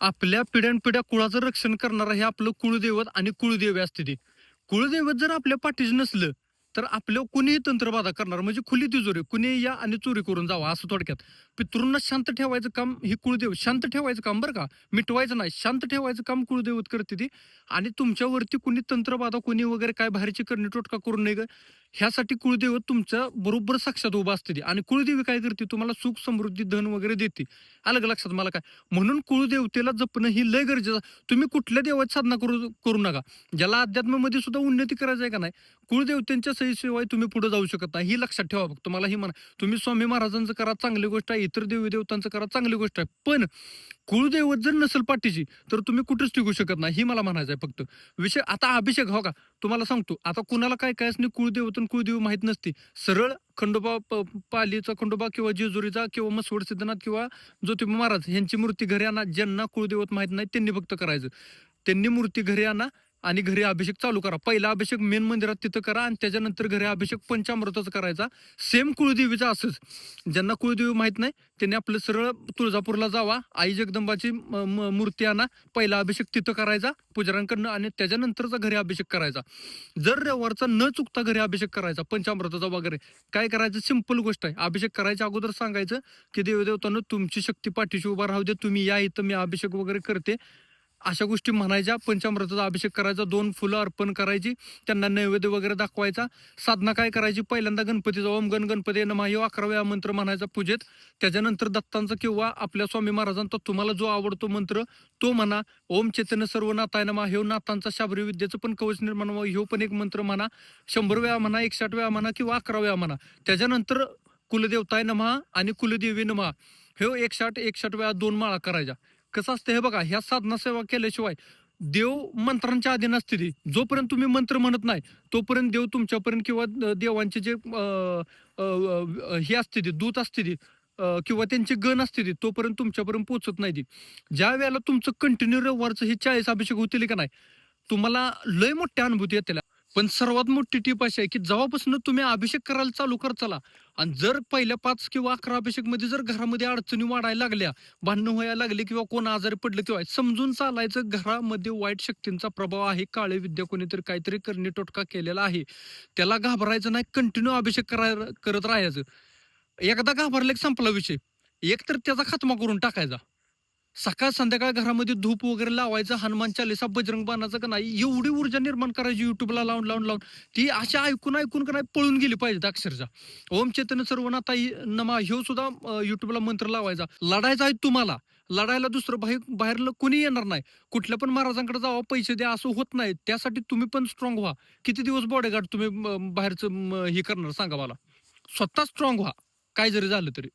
आपल्या पिढ्यानपिढ्या कुळाचं रक्षण करणारं हे आपलं कुळदैवत आणि कुळदेवी असते ते. कुळदैवत जर आपल्या पाठीशी नसलं तर आपल्या कुणीही तंत्रबाधा करणार म्हणजे खुली तिजोरी कुणी या आणि चोरी करून जावा असं थोडक्यात. पितृंना शांत ठेवायचं काम ही कुळदेव शांत ठेवायचं काम बरं का? मिटवायचं नाही शांत ठेवायचं काम कुळदैवत करते ती. आणि तुमच्यावरती कुणी तंत्रबाधा कुणी वगैरे काय बाहेरची करणी टोटका करू नये ग. ह्यासाठी कुळदेवत तुमच्या बरोबर साक्षात उभा असते ती. आणि कुळदेवी काय करते? तुम्हाला सुख समृद्धी धन वगैरे देते. आलं लक्षात? मला काय? म्हणून कुळदेवतेला जपणं ही लय गरजेचं तुम्ही कुठल्या देवाची साधना करू करू नका. ज्याला अध्यात्मामध्ये सुद्धा उन्नती करायचं आहे का नाही? कुळदेवतेंच्या सहीशिवाय तुम्ही पुढे जाऊ शकत नाही. ही लक्षात ठेवा फक्त. मला ही म्हणा. तुम्ही स्वामी महाराजांचं करा चांगली गोष्ट आहे. इतर देवी देवतांचं करा चांगली गोष्ट आहे. पण कुळदैवत जर नसेल पाठीची तर तुम्ही कुठेच टिकू शकत नाही. ही मला म्हणायचं आहे फक्त. विषय आता अभिषेक हो का? तुम्हाला सांगतो आता कुणाला काय काय असणे कुळदेवत आणि कुळदेव माहीत नसते. सरळ खंडोबा प- पालीचा खंडोबा किंवा जेजुरीचा किंवा मसवड सिद्धनाथ किंवा ज्योतिबा महाराज यांची मूर्ती घरी आणा. ज्यांना कुळदेवत माहीत नाही त्यांनी फक्त करायचं. त्यांनी मूर्ती घरी आणा. आणि घरी अभिषेक चालू करा. पहिला अभिषेक मेन मंदिरात तिथं करा आणि त्याच्यानंतर घरी अभिषेक पंचामृताचा करायचा. सेम कुळदेवीचा असंच. ज्यांना कुळदेवी माहीत नाही त्यांनी आपलं सरळ तुळजापूरला जावा. आई जगदंबाची म- म- मूर्ती आणा. पहिला अभिषेक तिथं करायचा पुजाऱ्यांकडनं आणि त्याच्यानंतरचा घरी अभिषेक करायचा. जर रविवारचा न चुकता घरी अभिषेक करायचा पंचामृताचा वगैरे. काय करायचं? सिंपल गोष्ट आहे. अभिषेक करायच्या अगोदर सांगायचं की देवदेवतांना तुमची शक्ती पाठीशी उभा राहू दे. तुम्ही या इथं मी अभिषेक वगैरे करते. अशा गोष्टी म्हणायच्या. पंचामृताचा अभिषेक करायचा दोन फुलं अर्पण करायची त्यांना नैवेद्य वगैरे दाखवायचा. साधना काय करायची? पहिल्यांदा गणपतीचा ओम गण गणपती नमः हे अकराव्या मंत्र म्हणायचा पूजेत. त्याच्यानंतर दत्तांचा किंवा आपल्या स्वामी महाराजांचा तुम्हाला जो आवडतो मंत्र तो म्हणा. ओम चैतन्य सर्व नाताय नमा हे नाथांचा शाबरी विद्येचं पण कवच निर्माण व्हावं, ह्यो पण एक मंत्र म्हणा. शंभर वेळा म्हणा एकसाठ वेळा म्हणा किंवा अकरा वेळा म्हणा. त्याच्यानंतर कुलदेवताय नमहा आणि कुलदेवी नमहा हे एकसाठ एकसाठ वेळा दोन माळा करायच्या. कसं असतं हे बघा ह्या साधना सेवा केल्याशिवाय देव मंत्रांच्या अधीन असते ती. जोपर्यंत तुम्ही मंत्र म्हणत नाही तोपर्यंत देव तुमच्यापर्यंत किंवा देवांचे जे हे असते ती दूत असते ती किंवा त्यांची गण असते ती तोपर्यंत तुमच्यापर्यंत पोहोचत नाही ती. ज्या वेळेला तुमचं कंटिन्यू रविवारचं हे चाळीस अभिषेक होतील का नाही तुम्हाला लय मोठ्या अनुभूती येतील. पण सर्वात मोठी टीप अशी आहे की जेव्हापासून तुम्ही अभिषेक करायला चालू कर चला आणि जर पहिल्या पाच किंवा अकरा अभिषेकमध्ये जर घरामध्ये अडचणी वाढायला लागल्या भांडणं व्हायला लागले किंवा कोण आजारी पडलं किंवा समजून चालायचं घरामध्ये वाईट शक्तींचा प्रभाव आहे काळे विद्या कोणीतरी काहीतरी करणे टोटका केलेला आहे त्याला घाबरायचं नाही कंटिन्यू अभिषेक कराय करत राहायचं. एकदा घाबरले संपला विषय. एक तर त्याचा खात्मा करून टाकायचा. सकाळ संध्याकाळ घरामध्ये धूप वगैरे लावायचं हनुमान चालीसा बजरंग बाणाचं का नाही एवढी ऊर्जा निर्माण करायची युट्यूबला लावून लावून लावून. ती अशा ऐकून ऐकून का नाही पळून गेली पाहिजे अक्षरशः. ओम चेतन सर्वनाथा नमा. ह्यो सुद्धा युट्यूबला मंत्र लावायचा. लढायचा आहे तुम्हाला. लढायला दुसरं बाहेर बाहेरलं कोणी येणार नाही. कुठल्या पण महाराजांकडे जावा पैसे द्या असं होत नाही. त्यासाठी तुम्ही पण स्ट्रॉंग व्हा. किती दिवस बॉडीगार्ड तुम्ही बाहेरचं हे करणार सांगा मला. स्वतः स्ट्रॉंग व्हा. काय जरी झालं तरी.